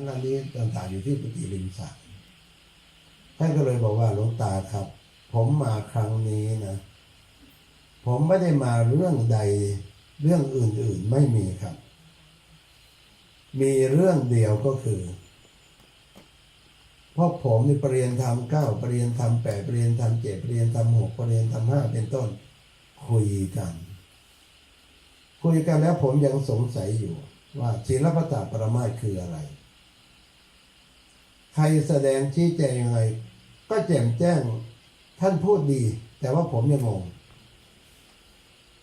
อันนี้ต่างๆอยู่ที่กุฏิริมสระท่านก็เลยบอกว่าหลวงตาครับ ผมมาครั้งนี้นะ ผมไม่ได้มาเรื่องใดเรื่องอื่นๆไม่มีครับ มีเรื่องเดียวก็คือเพราะผมนี่ปรริญญาธรรมเก้าปรริญญาธรรมแปดปรริญญาธรรมเจ็ดปรริญญาธรรมหกปรริญญาธรรมห้าเป็นต้น คุยกัน คุยกันแล้วผมยังสงสัยอยู่ว่าศีลปตาปรมาคืออะไร รแสดงชี้แจงยังไง ก็แจ่มแจ้งท่านพูดดี แต่ว่าผมยังงง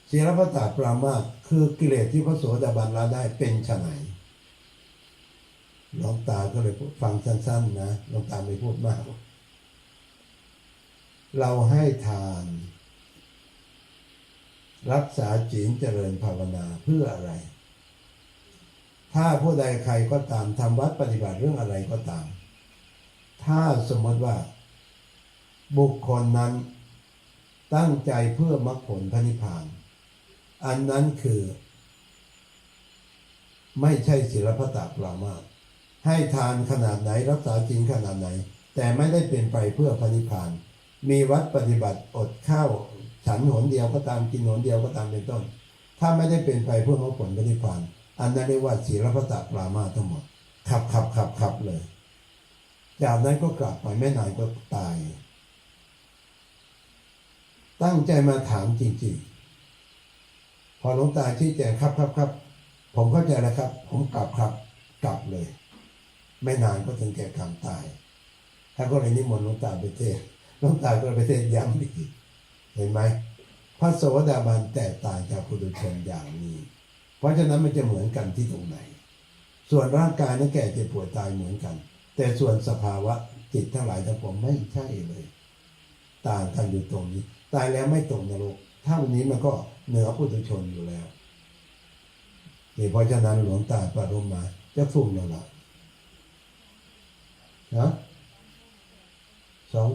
ศีลปตาปรามาคือกิเลสที่พระโสดาบันละได้เป็นฉไฉนหลวงตาก็เลยฟังสั้น ๆ นะหลวงตาไม่พูดมาก เราให้ทาน รักษาศีลเจริญภาวนาเพื่ออะไร ถ้าผู้ใดใครก็ตามทำวัดปฏิบัติเรื่องอะไรก็ตาม ถ้าสมมติว่า บุคคลนั้นตั้งใจเพื่อมรรคผลพระนิพพาน อันนั้นคือ ไม่ใช่ศิลปตาปรามาสให้ทานขนาดไหนรักษาจริงขนาดไหน แต่ไม่ได้เป็นไปเพื่อพระนิพพาน มีวัดปฏิบัติอดข้าวฉันหนเดียวก็ตามกินหนเดียวก็ตามเป็นต้น ถ้าไม่ได้เป็นไปเพื่อมรรคผลพระนิพพาน อันนั้นเรียกว่าศีลปตาปรามาสทั้งหมดขับขับขับขับเลย จากนั้นก็กลับไปไม่นานก็ตาย ตั้งใจมาถามจริงๆ พอหลวงตาชี้แจงครับครับครับ ผมเข้าใจแล้วครับ ผมกลับครับ กลับเลย ไม่นานก็ถึงแก่ความตายท่านก็เลยนิมนต์หลวงตาไปเทศหลวงตาก็ไปเทศย้ำอีกเห็นไหมพระโสดาบันแตกต่างจากปุถุชนอย่างนี้ เพราะฉะนั้นมันจะเหมือนกันที่ตรงไหน ส่วนร่างกายนั้นแก่เจ็บป่วยตายเหมือนกัน แต่ส่วนสภาวะจิตทั้งหลายทั้งปวงไม่ใช่เลย ต่างกันอยู่ตรงนี้ ตายแล้วไม่ตกนรกถ้าวันนี้มันก็เหนือผู้ตุชนอยู่แล้วนี่เพราะฉะนั้นหลวงตาปรมมาจะฟุ้งแล้วล่ะนะสอง